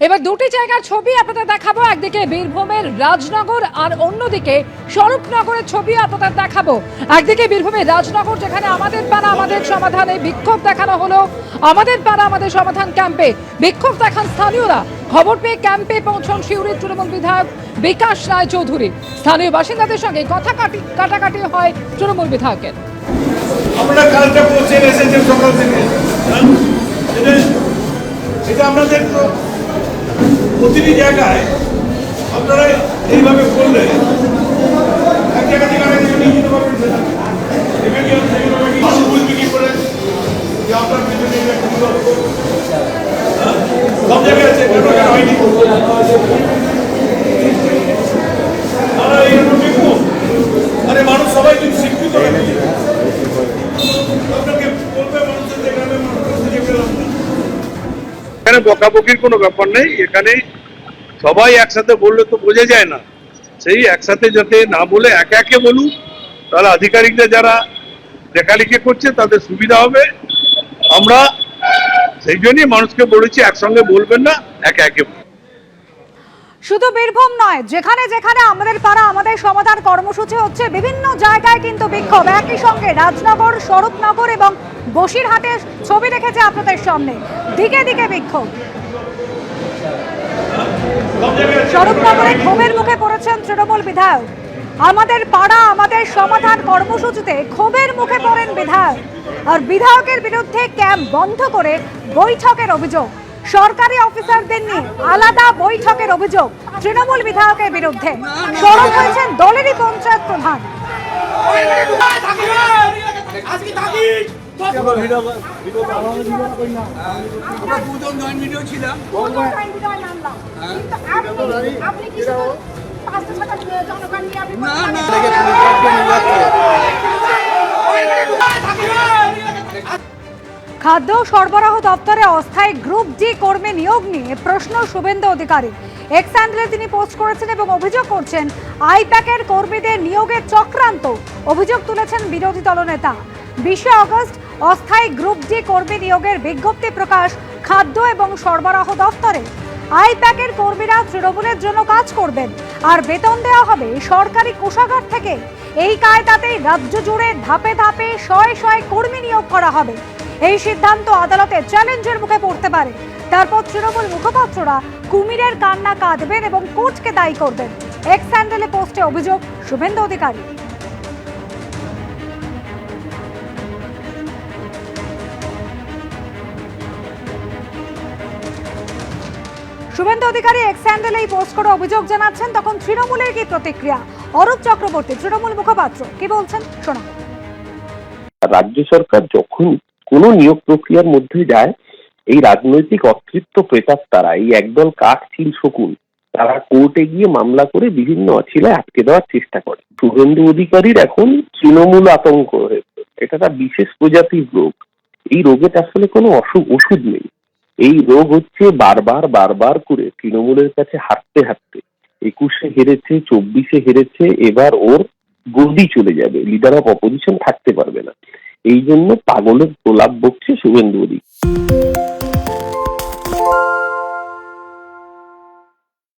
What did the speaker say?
এবার দুটি জায়গার ছবি আপনাদের দেখাবো। একদিকে বীরভূমের রাজনগর আর অন্যদিকে স্বরূপনগরের ছবি আপনাদের দেখাবো। একদিকে বীরভূমের রাজনগর, যেখানে আমাদের পাড়া, আমাদের সমাধানে বিক্ষোভ দেখানো হলো। আমাদের পাড়া, আমাদের সমাধান ক্যাম্পে বিক্ষোভ দেখান স্থানীয়রা। খবর পেয়ে ক্যাম্পে পৌঁছন শিউরির তৃণমূল বিধায়ক বিকাশ রায় চৌধুরী স্থানীয় বাসিন্দাদের সঙ্গে কথা কাটি কাটাকাটি হয় তৃণমূল বিধায়কের। কালটা পৌঁছে এসেছেন সকাল থেকে? এটা- তো প্রতিটি জায়গায় আপনারা এইভাবে করলে এক জায়গা থেকে করে যে আপনার হ্যাঁ? সব জায়গায় আছে হয়নি আমরা এরকম দেখব আরে মানুষ সবাই কিন্তু শিক্ষিত হয়ে গেছে। আপনাকে বলবে মানুষের যে গ্রামের মানুষের খুঁজে পেলাম না এখানে বকাবকির কোনো ব্যাপার নেই এখানে সবাই একসাথে বললে তো বোঝা যায় না সেই একসাথে যাতে না বলে একে একে বলুক, তাহলে আধিকারিকরা যারা লেখালেখি করছে তাদের সুবিধা হবে আমরা সেই জন্যই মানুষকে বলেছি, একসঙ্গে বলবেন না, একে একে। শুধু বীরভূম নয়, যেখানে যেখানে আমাদের পাড়া, আমাদের সমাধান কর্মসূচি হচ্ছে, বিভিন্ন জায়গায় কিন্তু বিক্ষোভ। একই সঙ্গে রাজনগর, স্বরূপনগর এবং বসিরহাটে ছবি রেখেছে আপনাদের সামনে। দিকে দিকে বিক্ষোভ। স্বরূপনগরে ক্ষোভের মুখে পড়েছেন তৃণমূল বিধায়ক। আমাদের পাড়া, আমাদের সমাধান কর্মসূচিতে ক্ষোভের মুখে পড়েন বিধায়ক। আর বিধায়কের বিরুদ্ধে ক্যাম্প বন্ধ করে বৈঠকের অভিযোগ। সরকারি অফিসারদের নিয়ে আলাদা বৈঠকের অভিযোগ তৃণমূল বিধায়কের বিরুদ্ধে। সরব হয়েছেন দলেরই পঞ্চায়েত প্রধান। না না। খাদ্য সরবরাহ দপ্তরে অস্থায়ী গ্রুপ ডি কর্মী নিয়োগ নিয়ে প্রশ্ন শুভেন্দু অধিকারী। এক্স হ্যান্ডেলে তিনি পোস্ট করেছেন এবং অভিযোগ করছেন, আইপ্যাকের কর্মীদের নিয়োগের চক্রান্ত, অভিযোগ তুলেছেন বিরোধী দলনেতা। বিশে আগস্ট, অস্থায়ী গ্রুপ ডি কর্মী নিয়োগের বিজ্ঞপ্তি প্রকাশ খাদ্য এবং সরবরাহ দপ্তরে। আইপ্যাকের কর্মীরা তৃণমূলের জন্য কাজ করবেন, আর বেতন দেওয়া হবে সরকারি কোষাগার থেকে। এই কায়দাতেই রাজ্য জুড়ে ধাপে ধাপে শয়ে শয়ে কর্মী নিয়োগ করা হবে। এই সিদ্ধান্ত আদালতে চ্যালেঞ্জের মুখে পড়তে পারে। তারপর তৃণমূল মুখপাত্ররা কুমিরের কান্না কাঁদবেন এবং কোর্টকে দায়ী করবেন। এক্স হ্যান্ডেলে পোস্টে অভিযোগ, শুভেন্দু অধিকারী। শুভেন্দু অধিকারী এক্স হ্যান্ডেলে এই পোস্ট করে অভিযোগ জানাচ্ছেন, তখন তৃণমূলের কি প্রতিক্রিয়া? অরূপ চক্রবর্তী, তৃণমূল মুখপাত্র, কি বলছেন? শোনা রাজ্য সরকার যখন কোনো নিয়োগ প্রক্রিয়ার মধ্যে যায়, এই রাজনৈতিক অতৃপ্ত প্রেতার তারা এই একদল কাঠ চিল শকুন, তারা কোর্টে গিয়ে মামলা করে বিভিন্ন অছিলায় আটকে দেওয়ার চেষ্টা করে। শুভেন্দু অধিকারীর এখন তৃণমূল আতঙ্ক এটা তার বিশেষ প্রজাতির রোগ। এই রোগের আসলে কোনো অসুখ ওষুধ নেই। এই রোগ হচ্ছে বারবার বারবার করে তৃণমূলের কাছে হাঁটতে হাঁটতে। একুশে হেরেছে, চব্বিশে হেরেছে, এবার ওর গদি চলে যাবে। লিডার অফ অপোজিশন থাকতে পারবে না। এই জন্য পাগলের প্রলাপ বকছে শুভেন্দু অধিকারী